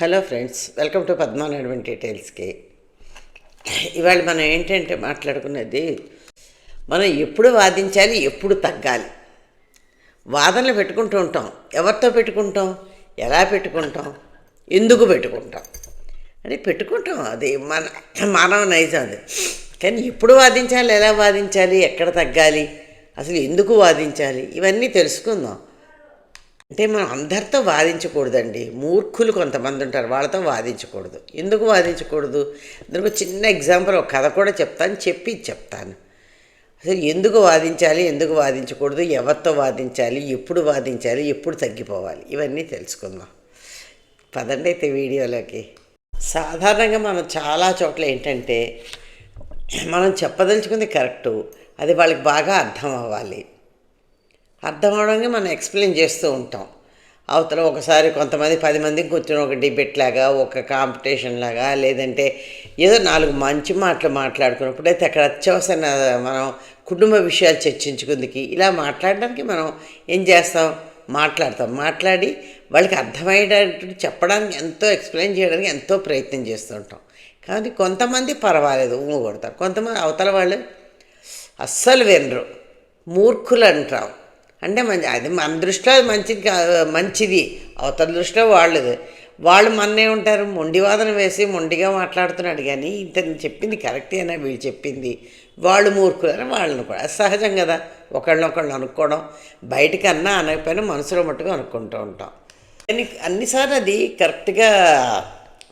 Hello friends welcome to Padma Naidu డీటెయిల్స్కి. ఇవాళ మనం ఏంటంటే మాట్లాడుకున్నది మనం ఎప్పుడు వాదించాలి ఎప్పుడు తగ్గాలి. వాదనలు పెట్టుకుంటూ ఉంటాం. ఎవరితో పెట్టుకుంటాం? ఎలా పెట్టుకుంటాం? ఎందుకు పెట్టుకుంటాం? అని పెట్టుకుంటాం అది. మన మానవ నైజం అది. కానీ ఎప్పుడు వాదించాలి ఎలా వాదించాలి ఎక్కడ తగ్గాలి అసలు ఎందుకు వాదించాలి ఇవన్నీ తెలుసుకుందాం. అంటే మనం అందరితో వాదించకూడదండి. మూర్ఖులు కొంతమంది ఉంటారు వాళ్ళతో వాదించకూడదు. ఎందుకు వాదించకూడదు? దానికి ఒక చిన్న ఎగ్జాంపుల్ ఒక కథ కూడా చెప్తాను చెప్పి చెప్తాను. అసలు ఎందుకు వాదించాలి ఎందుకు వాదించకూడదు ఎవరితో వాదించాలి ఎప్పుడు వాదించాలి ఎప్పుడు తగ్గిపోవాలి ఇవన్నీ తెలుసుకుందాం. పదండి అయితే వీడియోలోకి. సాధారణంగా మనం చాలా చోట్ల ఏంటంటే మనం చెప్పదలుచుకుంది కరెక్టు అది వాళ్ళకి బాగా అర్థం అవ్వాలి. అర్థం అవడానికి మనం ఎక్స్ప్లెయిన్ చేస్తూ ఉంటాం. అవతల ఒకసారి కొంతమంది పది మందికి కూర్చొని ఒక డిబేట్ లాగా ఒక కాంపిటీషన్ లాగా లేదంటే ఏదో నాలుగు మంచి మాటలు మాట్లాడుకున్నప్పుడు అయితే అక్కడ అత్యవసర మనం కుటుంబ విషయాలు చర్చించుకుందికి ఇలా మాట్లాడడానికి మనం ఏం చేస్తాం? మాట్లాడతాం. మాట్లాడి వాళ్ళకి అర్థమయ్యేటట్టు చెప్పడానికి ఎంతో ఎక్స్ప్లెయిన్ చేయడానికి ఎంతో ప్రయత్నం చేస్తుంటాం కానీ కొంతమంది పర్వాలేదు ఊ కొడతారు కొంతమంది అవతల వాళ్ళు అస్సలు వినరు. మూర్ఖులు అంటాం. అంటే మంచి అది మన దృష్టిలో అది మంచిది మంచిది. అవతల దృష్టిలో వాళ్ళది. వాళ్ళు మన్నే ఉంటారు. మొండివాదన వేసి మొండిగా మాట్లాడుతున్నాడు. కానీ ఇతను చెప్పింది కరెక్టేనా వీళ్ళు చెప్పింది. వాళ్ళు మూర్ఖులని వాళ్ళని కూడా. సహజం కదా. ఒకళ్ళనొకళ్ళు అనుకోవడం. బయటకన్నా అనకపోయినా మనసులో మట్టుకు అనుకుంటూ ఉంటాం. కానీ అన్నిసార్లు అది కరెక్ట్గా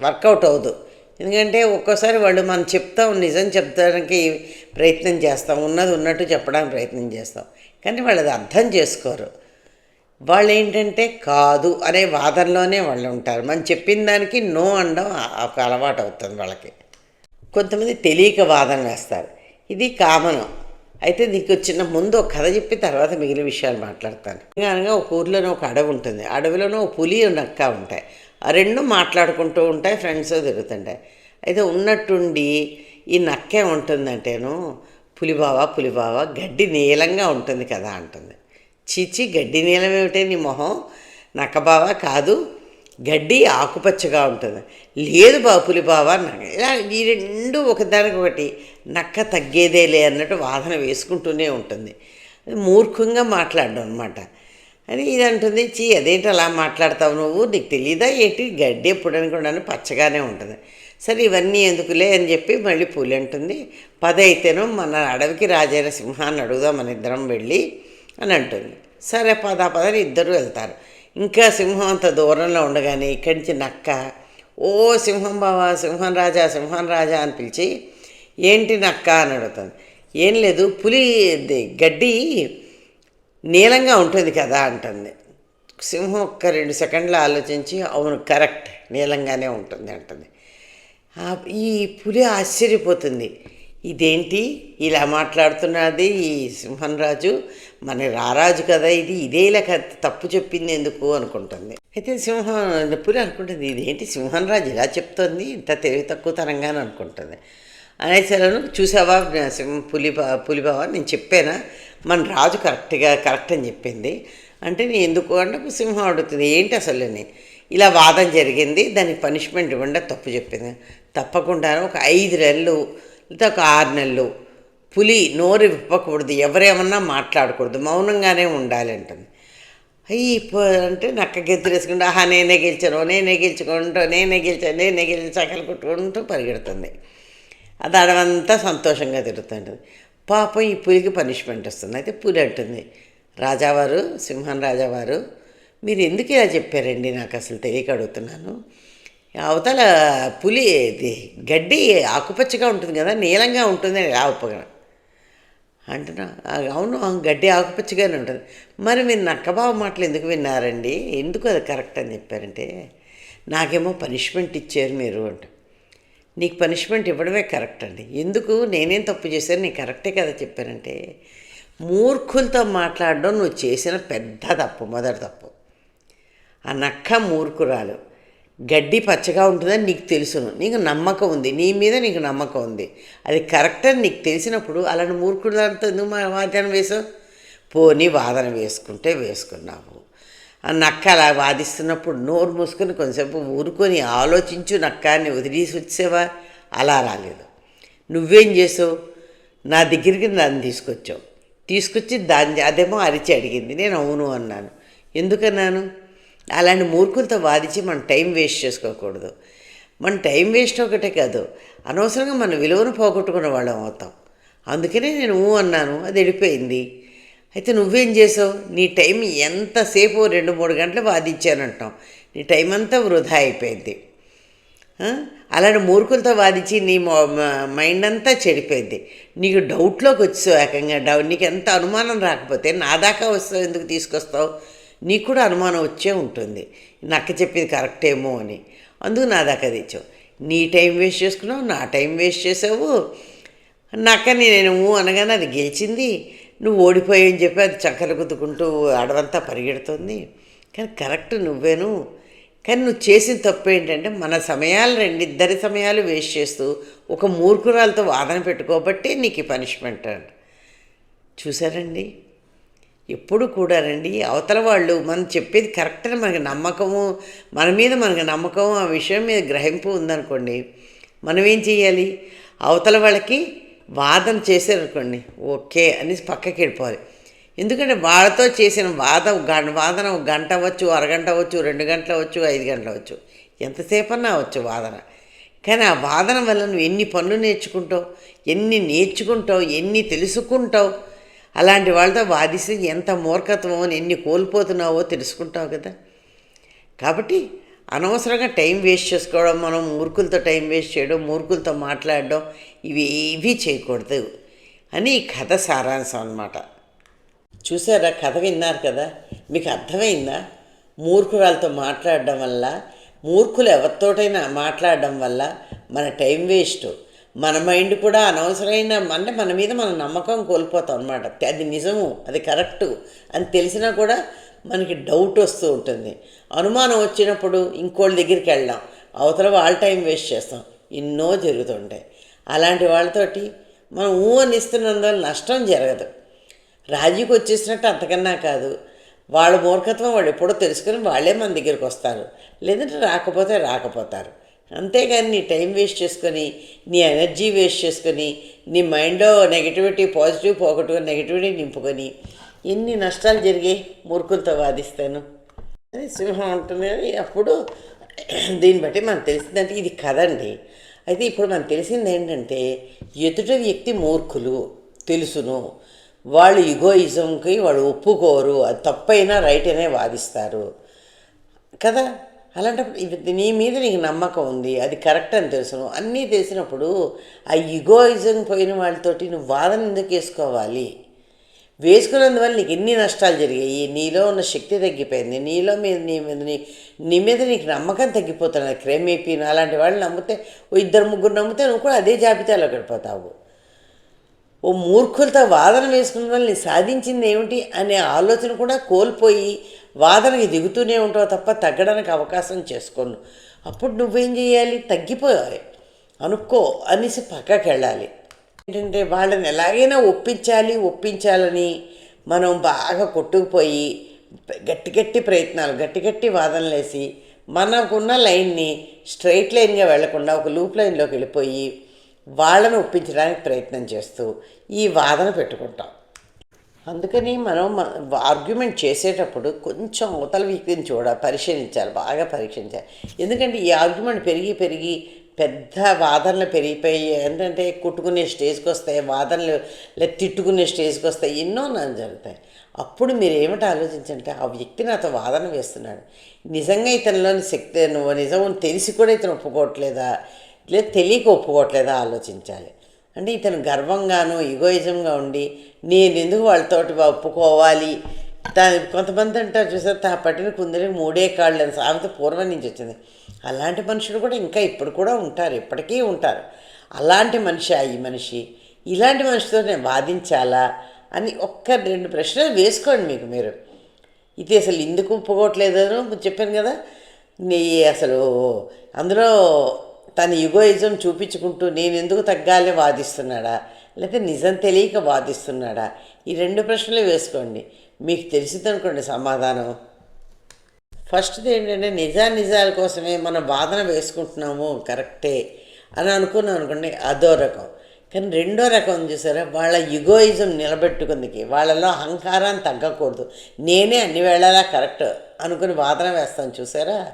వర్కౌట్ అవ్వదు. ఎందుకంటే ఒక్కోసారి వాళ్ళు మనం చెప్తాం. నిజం చెప్తానికి ప్రయత్నం చేస్తాం. ఉన్నది ఉన్నట్టు చెప్పడానికి ప్రయత్నం చేస్తాం. కానీ వాళ్ళు అది అర్థం చేసుకోరు. వాళ్ళు ఏంటంటే కాదు అనే వాదనలోనే వాళ్ళు ఉంటారు. మనం చెప్పిన దానికి నో అనడం ఒక అలవాటు అవుతుంది వాళ్ళకి. కొంతమంది తెలియక వాదన వేస్తారు. ఇది కామన్. అయితే నీకు చిన్న ముందు ఒక కథ చెప్పి తర్వాత మిగిలిన విషయాలు మాట్లాడతాను. అనగా ఒక ఊర్లోనే ఒక అడవి ఉంటుంది. అడవిలోనే ఒక పులి నక్క ఉంటాయి. ఆ రెండు మాట్లాడుకుంటూ ఉంటాయి ఫ్రెండ్స్ తిరుగుతుంటాయి. అయితే ఉన్నట్టుండి ఈ నక్క ఏముంటుందంటేను పులిబావ పులిబావ గడ్డి నీలంగా ఉంటుంది కదా అంటుంది. చీచి గడ్డి నీలం ఏమిటే నీ మొహం? నక్కబావ కాదు గడ్డి ఆకుపచ్చగా ఉంటుంది. లేదు బావ పులిబావ ఇలా ఈ రెండు ఒకదానికొకటి నక్క తగ్గేదేలే అన్నట్టు వాదన వేసుకుంటూనే ఉంటుంది. మూర్ఖంగా మాట్లాడడం అనమాట అని ఇది అంటుంది చీ అదేంటి అలా మాట్లాడతావు నువ్వు? నీకు తెలియదా ఏంటి? గడ్డి ఎప్పుడని కూడా పచ్చగానే ఉంటుంది. సరే ఇవన్నీ ఎందుకులే అని చెప్పి మళ్ళీ పూలు అంటుంది పద అయితేనో మన అడవికి రాజైన సింహాన్ని అడుగుదాం మన ఇద్దరం వెళ్ళి అని అంటుంది. సరే పద పదని ఇద్దరు వెళ్తారు. ఇంకా సింహం అంత దూరంలో ఉండగానే ఇక్కడి నుంచి నక్క ఓ సింహం బావా సింహం రాజా సింహం రాజా అని పిలిచి ఏంటి నక్క అని అడుగుతుంది. ఏం లేదు పులి గడ్డి నీలంగా ఉంటుంది కదా అంటుంది. సింహం ఒక్క రెండు సెకండ్లు ఆలోచించి అవును కరెక్ట్ నీలంగానే ఉంటుంది అంటుంది. ఈ పులి ఆశ్చర్యపోతుంది. ఇదేంటి? ఇలా మాట్లాడుతున్నది ఈ సింహం రాజు మన రారాజు కదా ఇది. ఇదే ఇలా తప్పు చెప్పింది ఎందుకు అనుకుంటుంది. అయితే సింహం పులి అనుకుంటుంది ఇదేంటి సింహం రాజు ఇలా చెప్తుంది? ఇంత తెలివి తక్కువతనంగా అని అనుకుంటుంది అనేసరికి చూసావా? సింహ సింహం పులి బా- పులి బావ నేను చెప్పానా? మన రాజు కరెక్ట్గా కరెక్ట్ అని చెప్పింది. అంటే నేను ఎందుకు అంటే సింహం అడుగుతుంది. ఏంటి అసలు ఇలా వాదం జరిగింది. దానికి పనిష్మెంట్ ఇవ్వండి తప్పు చెప్పింది. తప్పకుండా ఒక ఐదు నెలలు లేదా ఒక ఆరు నెలలు పులి నోరు విప్పకూడదు ఎవరేమన్నా మాట్లాడకూడదు మౌనంగానే ఉండాలి అంటుంది అయ్యి అంటే నక్క గెంతులేసుకుంటూ ఆహా నేనే గెలిచాను నేనే గెలుచుకుంటూ నేనే గెలిచాను నేనే గెలిచి చక్కలు కొట్టుకుంటూ పరిగెడుతుంది. అది అడవంతా సంతోషంగా తిరుగుతుంటుంది. పాపం ఈ పులికి పనిష్మెంట్ వస్తుంది. అయితే పులి అంటుంది రాజావారు సింహన్ రాజావారు మీరు ఎందుకు ఇలా చెప్పారండి? నాకు అసలు తెలియక అడుగుతున్నాను. అవతల పులి ఇది గడ్డి ఆకుపచ్చగా ఉంటుంది కదా నీలంగా ఉంటుంది అని ఆకుపగ అంటున్నా అవును అవును, గడ్డి ఆకుపచ్చగానే ఉంటుంది. మరి మీరు నక్కబావ మాటలు ఎందుకు విన్నారండి? ఎందుకు అది కరెక్ట్ అని చెప్పారంటే నాకేమో పనిష్మెంట్ ఇచ్చారు మీరు అంట. నీకు పనిష్మెంట్ ఇవ్వడమే కరెక్ట్ అండి. ఎందుకు? నేనేం తప్పు చేశాను? నీకు కరెక్టే కదా చెప్పానంటే మూర్ఖులతో మాట్లాడడం నువ్వు చేసిన పెద్ద తప్పు మొదటి తప్పు. ఆ నక్క మూర్ఖురాలు. గడ్డి పచ్చగా ఉంటుందని నీకు తెలుసును. నీకు నమ్మకం ఉంది. నీ మీద నీకు నమ్మకం ఉంది. అది కరెక్ట్ అని నీకు తెలిసినప్పుడు అలాంటి మూర్ఖుడు దాంతో ఎందుకు మా వాదన వేసావు పోనీ వాదన వేసుకుంటే వేసుకున్నావు. నక్క అలా వాదిస్తున్నప్పుడు నోరు మూసుకొని కొంచెంసేపు ఊరుకొని ఆలోచించు నక్కాన్ని అని వదిలేసి వచ్చేవా? అలా రాలేదు. నువ్వేం చేసావు? నా దగ్గరికి దాన్ని తీసుకొచ్చావు. తీసుకొచ్చి దాన్ని అదేమో అరిచి అడిగింది. నేను అవును అన్నాను. ఎందుకన్నాను? అలాంటి మూర్ఖులతో వాదించి మనం టైం వేస్ట్ చేసుకోకూడదు. మన టైం వేస్ట్ ఒకటే కాదు అనవసరంగా మన విలువను పోగొట్టుకున్న వాళ్ళం అవుతాం. అందుకనే నేను ఊ అన్నాను అది వెళ్ళిపోయింది అయితే నువ్వేం చేసావు? నీ టైం ఎంతసేపు రెండు మూడు గంటలు వాదించానంటాం నీ టైం అంతా వృధా అయిపోయింది. అలాంటి మూర్ఖులతో వాదించి నీ మైండ్ అంతా చెడిపోయింది. నీకు డౌట్లోకి వచ్చావు ఏకంగా. డౌ నీకు ఎంత అనుమానం రాకపోతే నా దాకా వస్తావు ఎందుకు తీసుకొస్తావు? నీకు కూడా అనుమానం వచ్చే ఉంటుంది. నక్క చెప్పింది కరెక్టేమో అని. అందుకు నా దాకా తెచ్చావు. నీ టైం వేస్ట్ చేసుకున్నావు నా టైం వేస్ట్ చేసావు. నక్కని నేను అనగానే అది గెలిచింది. నువ్వు ఓడిపోయావని చెప్పి అది చక్కలు గుద్దుకుంటూ అడవంతా పరిగెడుతుంది. కానీ కరెక్ట్ నువ్వేను. కానీ నువ్వు చేసిన తప్పు ఏంటంటే మన సమయాలు రెండిద్దరి సమయాలు వేస్ట్ చేస్తూ ఒక మూర్ఖురాలతో వాదన పెట్టుకోబట్టి నీకు పనిష్మెంట్ అంట. చూసారండి ఎప్పుడు కూడా రండి. అవతల వాళ్ళు మనం చెప్పేది కరెక్ట్ అని మనకి నమ్మకము మన మీద మనకి నమ్మకం ఆ విషయం మీద గ్రహింపు ఉందనుకోండి మనం ఏం చేయాలి అవతల వాళ్ళకి వాదన చేశారనుకోండి ఓకే అనేసి పక్కకి వెళ్ళిపోవాలి. ఎందుకంటే వాళ్ళతో చేసిన వాద వాదన ఒక గంట అవ్వచ్చు అరగంట అవ్వచ్చు రెండు గంటలు అవ్వచ్చు ఐదు గంటలు అవ్వచ్చు. ఎంతసేపన్నా అవ్వచ్చు వాదన. కానీ ఆ వాదన వల్ల నువ్వు ఎన్ని పనులు నేర్చుకుంటావు ఎన్ని నేర్చుకుంటావు ఎన్ని తెలుసుకుంటావు అలాంటి వాళ్ళతో వాదిస్తే ఎంత మూర్ఖత్వం అని ఎన్ని కోల్పోతున్నావో తెలుసుకుంటావు కదా. కాబట్టి అనవసరంగా టైం వేస్ట్ చేసుకోవడం మనం మూర్ఖులతో టైం వేస్ట్ చేయడం మూర్ఖులతో మాట్లాడడం ఇవి ఏవి చేయకూడదు అని ఈ కథ సారాంశం అన్నమాట. చూసారా? కథ విన్నారు కదా? మీకు అర్థమైందా? మూర్ఖురాలతో మాట్లాడడం వల్ల మూర్ఖులు ఎవరితోటైనా మాట్లాడడం వల్ల మన టైం వేస్ట్. మన మైండ్ కూడా అనవసరమైన అంటే మన మీద మన నమ్మకం కోల్పోతాం అనమాట అది నిజము అది కరెక్టు అని తెలిసినా కూడా మనకి డౌట్ వస్తూ ఉంటుంది. అనుమానం వచ్చినప్పుడు ఇంకోళ్ళ దగ్గరికి వెళ్దాం. అవతల వాళ్ళ టైం వేస్ట్ చేస్తాం. ఎన్నో జరుగుతుంటాయి. అలాంటి వాళ్ళతోటి మనం ఊ అని నష్టం జరగదు. రాజీకి వచ్చేసినట్టు అంతకన్నా కాదు. వాళ్ళ మూర్ఖత్వం వాళ్ళు ఎప్పుడో తెలుసుకుని వాళ్ళే మన దగ్గరికి వస్తారు. లేదంటే రాకపోతే రాకపోతారు. అంతేగాని నీ టైం వేస్ట్ చేసుకొని నీ ఎనర్జీ వేస్ట్ చేసుకొని నీ మైండ్లో నెగిటివిటీ పాజిటివ్ పోగొట్టుకు నెగిటివిటీ నింపుకొని ఎన్ని నష్టాలు జరిగాయి మూర్ఖులతో వాదిస్తాను. అని సింహం ఉంటుంది అప్పుడు దీన్ని బట్టి మనకు తెలిసిందంటే ఇది కదండి అయితే ఇప్పుడు మనకు తెలిసింది ఏంటంటే ఎదుట వ్యక్తి మూర్ఖులు తెలుసును. వాళ్ళు ఇగోయిజంకి వాళ్ళు ఒప్పుకోరు. అది తప్పైనా రైట్ అనే వాదిస్తారు. కదా? అలాంటప్పుడు నీ మీద నీకు నమ్మకం ఉంది అది కరెక్ట్ అని తెలుసును అన్నీ తెలిసినప్పుడు ఆ ఇగోయిజం పోయిన వాళ్ళతోటి నువ్వు వాదన ఎందుకు వేసుకోవాలి? వేసుకున్నందువల్ల నీకు ఎన్ని నష్టాలు జరిగాయి? నీలో ఉన్న శక్తి తగ్గిపోయింది నీలో మీద నీ మీద నీ నీ మీద నీకు నమ్మకం తగ్గిపోతున్నది క్రమేపీన అలాంటి వాళ్ళు నమ్మితే ఓ ఇద్దరు ముగ్గురు నమ్మితే నువ్వు కూడా అదే జాబితాలో గడిపోతావు. ఓ మూర్ఖులతో వాదన వేసుకున్న వల్ల నీ సాధించింది ఏమిటి అనే ఆలోచన కూడా కోల్పోయి వాదనకి దిగుతూనే ఉంటావు తప్ప తగ్గడానికి అవకాశం చేసుకోను. అప్పుడు నువ్వేం చేయాలి తగ్గిపోయాలి అనుకో అనేసి పక్కకి వెళ్ళాలి. ఏంటంటే వాళ్ళని ఎలాగైనా ఒప్పించాలి ఒప్పించాలని మనం బాగా కొట్టుకుపోయి గట్టి గట్టి ప్రయత్నాలు గట్టి గట్టి వాదనలు వేసి మనకున్న లైన్ని స్ట్రైట్ లైన్గా వెళ్ళకుండా ఒక లూప్ లైన్లోకి వెళ్ళిపోయి వాళ్ళను ఒప్పించడానికి ప్రయత్నం చేస్తూ ఈ వాదన పెట్టుకుంటాం. అందుకని మనం ఆర్గ్యుమెంట్ చేసేటప్పుడు కొంచెం అవతల వ్యక్తిని చూడ పరిశీలించాలి బాగా పరీక్షించాలి. ఎందుకంటే ఈ ఆర్గ్యుమెంట్ పెరిగి పెరిగి పెద్ద వాదనలు పెరిగిపోయి ఏంటంటే కుట్టుకునే స్టేజ్కి వస్తాయి వాదనలు లేదా తిట్టుకునే స్టేజ్కి వస్తాయి ఎన్నో నన్ను జరుగుతాయి. అప్పుడు మీరు ఏమిటి ఆలోచించంటే ఆ వ్యక్తి నాతో వాదన వేస్తున్నాడు. నిజంగా ఇతనిలోని శక్తి నువ్వు నిజం తెలిసి కూడా ఇతను ఒప్పుకోవట్లేదా? లేదా తెలియక ఒప్పుకోవట్లేదా? ఆలోచించాలి. అంటే ఇతను గర్వంగాను ఇగోయిజంగా ఉండి నేను ఎందుకు వాళ్ళతోటి ఒప్పుకోవాలి? దాని కొంతమంది అంటారు చూసారు తా పట్టిన కుందరికి మూడే కాళ్ళు అని సామెత పూర్వం నుంచి వచ్చింది. అలాంటి మనుషులు కూడా ఇంకా ఇప్పుడు కూడా ఉంటారు ఇప్పటికీ ఉంటారు. అలాంటి మనిషి ఈ మనిషి ఇలాంటి మనిషితో నేను వాదించాలా అని ఒక్క రెండు ప్రశ్నలు వేసుకోండి మీకు మీరు. ఇది అసలు ఎందుకు ఒప్పుకోవట్లేదని చెప్పాను కదా. నీ అసలు అందులో తన యుగోయిజం చూపించుకుంటూ నేను ఎందుకు తగ్గాలి వాదిస్తున్నాడా? లేకపోతే నిజం తెలియక వాదిస్తున్నాడా? ఈ రెండు ప్రశ్నలు వేసుకోండి. మీకు తెలిసిందనుకోండి సమాధానం. ఫస్ట్ది ఏంటంటే నిజా నిజాల కోసమే మనం వాదన వేసుకుంటున్నాము కరెక్టే అని అనుకున్నాం అనుకోండి అదో రకం. కానీ రెండో రకం చూసారా వాళ్ళ యుగోయిజం నిలబెట్టుకుందికి వాళ్ళలో అహంకారాన్ని తగ్గకూడదు. నేనే అన్ని వేళలా కరెక్ట్ అనుకుని వాదన వేస్తాను చూసారా?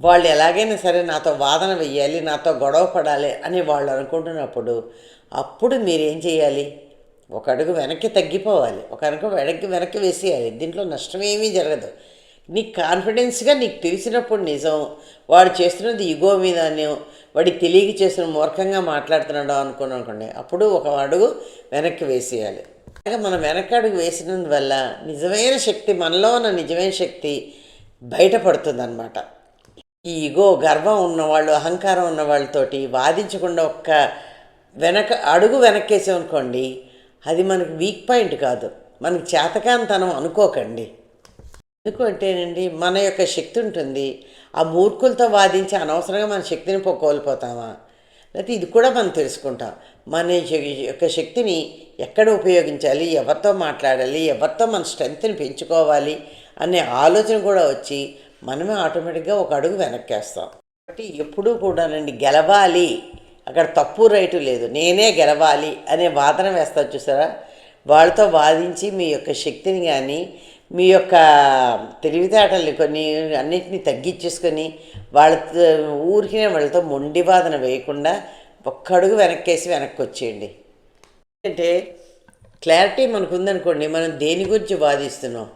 వాళ్ళు ఎలాగైనా సరే నాతో వాదన వెయ్యాలి నాతో గొడవ పడాలి అని వాళ్ళు అనుకుంటున్నప్పుడు అప్పుడు మీరేం చేయాలి? ఒక అడుగు వెనక్కి తగ్గిపోవాలి. ఒక అడుగు వెనక్కి వెనక్కి వేసేయాలి. దీంట్లో నష్టం ఏమీ జరగదు. నీకు కాన్ఫిడెన్స్గా నీకు తెలిసినప్పుడు నిజం వాడు చేస్తున్నది ఇగో మీదనో వాడికి తెలియక చేసిన మూర్ఖంగా మాట్లాడుతున్నాడు అనుకున్నాం అనుకోండి అప్పుడు ఒక అడుగు వెనక్కి వేసేయాలి. అలాగే మనం వెనక్కి అడుగు వేసినందువల్ల నిజమైన శక్తి మనలో ఉన్న నిజమైన శక్తి బయటపడుతుంది అనమాట ఈ ఇగో గర్వం ఉన్నవాళ్ళు అహంకారం ఉన్న వాళ్ళతోటి వాదించకుండా ఒక్క వెనక అడుగు వెనక్కేసామనుకోండి అది మనకు వీక్ పాయింట్ కాదు. మనకి చేతకాంతనం అనుకోకండి. ఎందుకంటేనండి మన యొక్క శక్తి ఉంటుంది. ఆ మూర్ఖులతో వాదించి అనవసరంగా మన శక్తిని కోల్పోతామా? లేకపోతే ఇది కూడా మనం తెలుసుకుంటాం. మన యొక్క శక్తిని ఎక్కడ ఉపయోగించాలి ఎవరితో మాట్లాడాలి ఎవరితో మన స్ట్రెంగ్త్ని పెంచుకోవాలి అనే ఆలోచన కూడా వచ్చి మనమే ఆటోమేటిక్గా ఒక అడుగు వెనక్కేస్తాం. కాబట్టి ఎప్పుడూ కూడానండి గెలవాలి. అక్కడ తప్పు రైటు లేదు. నేనే గెలవాలి అనే వాదన వేస్తారు చూసారా? వాళ్ళతో వాదించి మీ యొక్క శక్తిని కానీ మీ యొక్క తెలివితేటల్ని కొన్ని అన్నిటిని తగ్గించేసుకొని వాళ్ళతో ఊరికినే వాళ్ళతో మొండి వాదన వేయకుండా ఒక్క అడుగు వెనక్కేసి వెనక్కి వచ్చేయండి అంటే క్లారిటీ మనకు ఉందనుకోండి మనం దేని గురించి వాదిస్తున్నాం?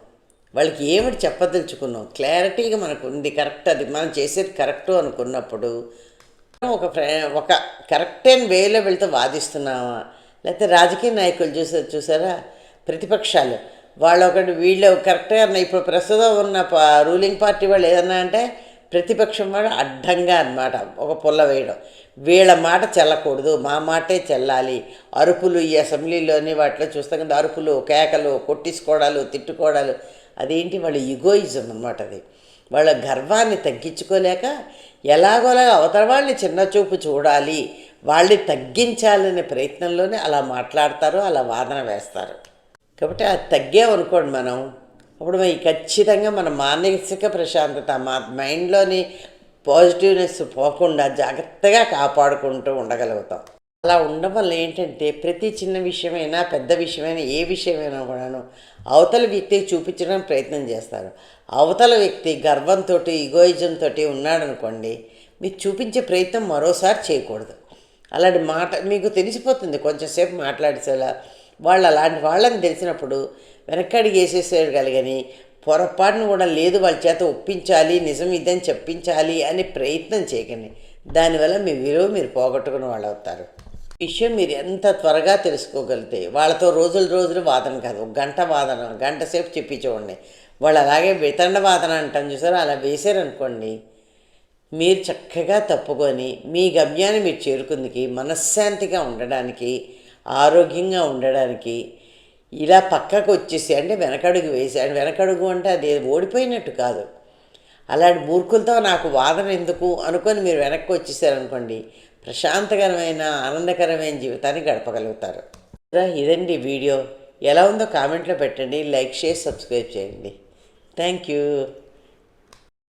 వాళ్ళకి ఏమిటి చెప్పదలుచుకున్నాం? క్లారిటీగా మనకు ఉంది కరెక్ట్ అది. మనం చేసేది కరెక్ట్ అనుకున్నప్పుడు ఒక ఒక కరెక్ట్ అయిన వేలో వెళ్తే వాదిస్తున్నామా? లేకపోతే రాజకీయ నాయకులు చూసా చూసారా? ప్రతిపక్షాలు. వాళ్ళు ఒకటి వీళ్ళు కరెక్ట్గా ఇప్పుడు ప్రస్తుతం ఉన్న రూలింగ్ పార్టీ వాళ్ళు ఏదన్నా అంటే ప్రతిపక్షం వాడు అడ్డంగా అన్నమాట ఒక పుల్ల వేయడం. వీళ్ళ మాట చెల్లకూడదు మా మాటే చెల్లాలి. అరుపులు ఈ అసెంబ్లీలోని వాటిలో చూస్తాం కదా అరుపులు కేకలు కొట్టించుకోవడాలు తిట్టుకోవడాలు. అదేంటి వాళ్ళ యుగోయిజం అన్నమాట అది. వాళ్ళ గర్వాన్ని తగ్గించుకోలేక ఎలాగోలాగా అవతల వాళ్ళని చిన్న చూపు చూడాలి వాళ్ళని తగ్గించాలనే ప్రయత్నంలోనే అలా మాట్లాడతారు అలా వాదన వేస్తారు. కాబట్టి అది తగ్గామనుకోండి మనం అప్పుడు మరి ఖచ్చితంగా మన మానసిక ప్రశాంతత మా మైండ్లోని పాజిటివ్నెస్ పోకుండా జాగ్రత్తగా కాపాడుకుంటూ ఉండగలుగుతాం. అలా ఉండడం వల్ల ఏంటంటే ప్రతి చిన్న విషయమైనా పెద్ద విషయమైనా ఏ విషయమైనా కూడాను అవతల వ్యక్తికి చూపించడానికి ప్రయత్నం చేస్తారు. అవతల వ్యక్తి గర్వంతో ఇగోయిజంతో ఉన్నాడనుకోండి మీకు చూపించే ప్రయత్నం మరోసారి చేయకూడదు. అలాంటి మాట మీకు తెలిసిపోతుంది కొంచెంసేపు మాట్లాడేసేలా. వాళ్ళు అలాంటి వాళ్ళని తెలిసినప్పుడు వెనక్కడికి వేసేసేయగలిగని పొరపాటును కూడా లేదు వాళ్ళ చేత ఒప్పించాలి నిజం ఇదని చెప్పించాలి అని ప్రయత్నం చేయకండి. దానివల్ల మీ విలువ మీరు పోగొట్టుకుని వాళ్ళు అవుతారు విషయం మీరు ఎంత త్వరగా తెలుసుకోగలిగితే వాళ్ళతో రోజులు రోజులు వాదన కాదు ఒక గంట వాదన గంట సేపు చెప్పి చూడండి. వాళ్ళు అలాగే వితండ వాదన అంటాం చూసారు? అలా వేశారనుకోండి మీరు చక్కగా తప్పుకొని మీ గమ్యాన్ని మీరు చేరుకుందికి మనశ్శాంతిగా ఉండడానికి ఆరోగ్యంగా ఉండడానికి ఇలా పక్కకు వచ్చేసి అంటే వెనకడుగు వేసి వెనకడుగు అంటే అది ఓడిపోయినట్టు కాదు. అలాంటి మూర్ఖులతో నాకు వాదన ఎందుకు? అనుకొని మీరు వెనక్కి వచ్చేసారనుకోండి ప్రశాంతకరమైన ఆనందకరమైన జీవితాన్ని గడపగలుగుతారు. ఇదండి వీడియో. ఎలా ఉందో కామెంట్లో పెట్టండి లైక్ చేసి సబ్స్క్రైబ్ చేయండి. Thank you.